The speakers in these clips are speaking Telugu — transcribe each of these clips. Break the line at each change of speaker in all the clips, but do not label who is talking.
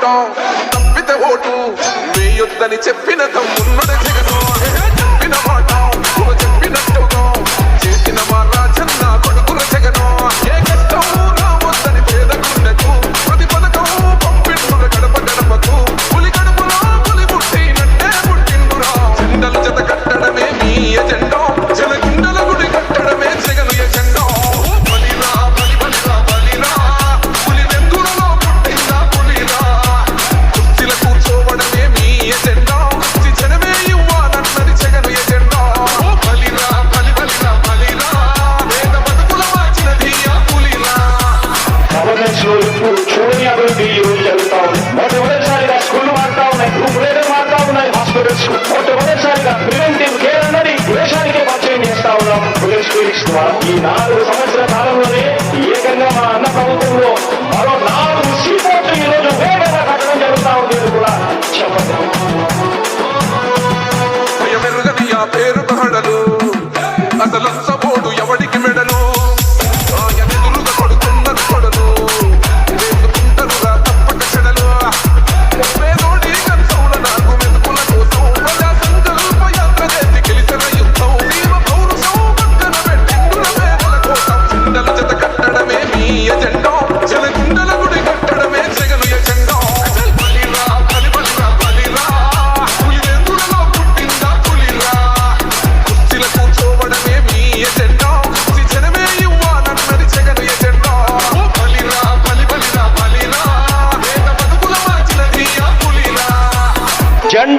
ఇచ్చిన తప్పితే ఓటు మీ
యుద్ధని చెప్పిన తమ్మున్నడ ఈ నాలుగు సంవత్సరాల కాలంలోనే ఏకంగా మా అన్న ప్రభుత్వంలో మరో నాలుగు సీపోర్ట్లు ఈ రోజు వేగంగా కట్టడం జరుగుతా ఉంది కూడా చెప్పండి
అసలు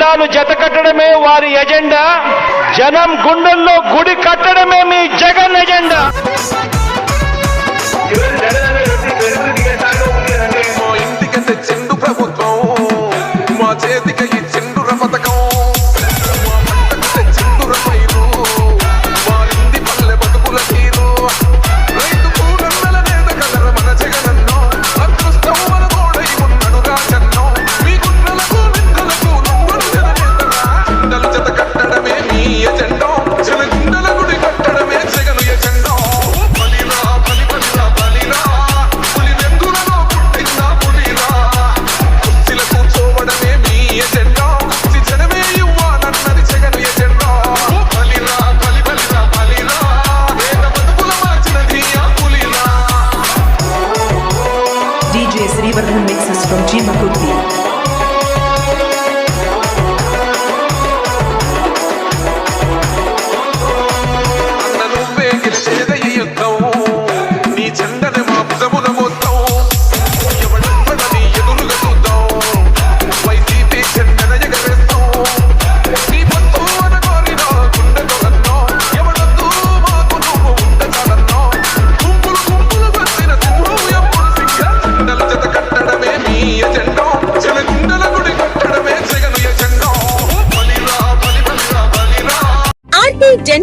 జెండాలు జత కట్టడమే వారి ఎజెండా. జనం గుండెల్లో గుడి కట్టడమే మీ Jagan agenda.
de
Coutinho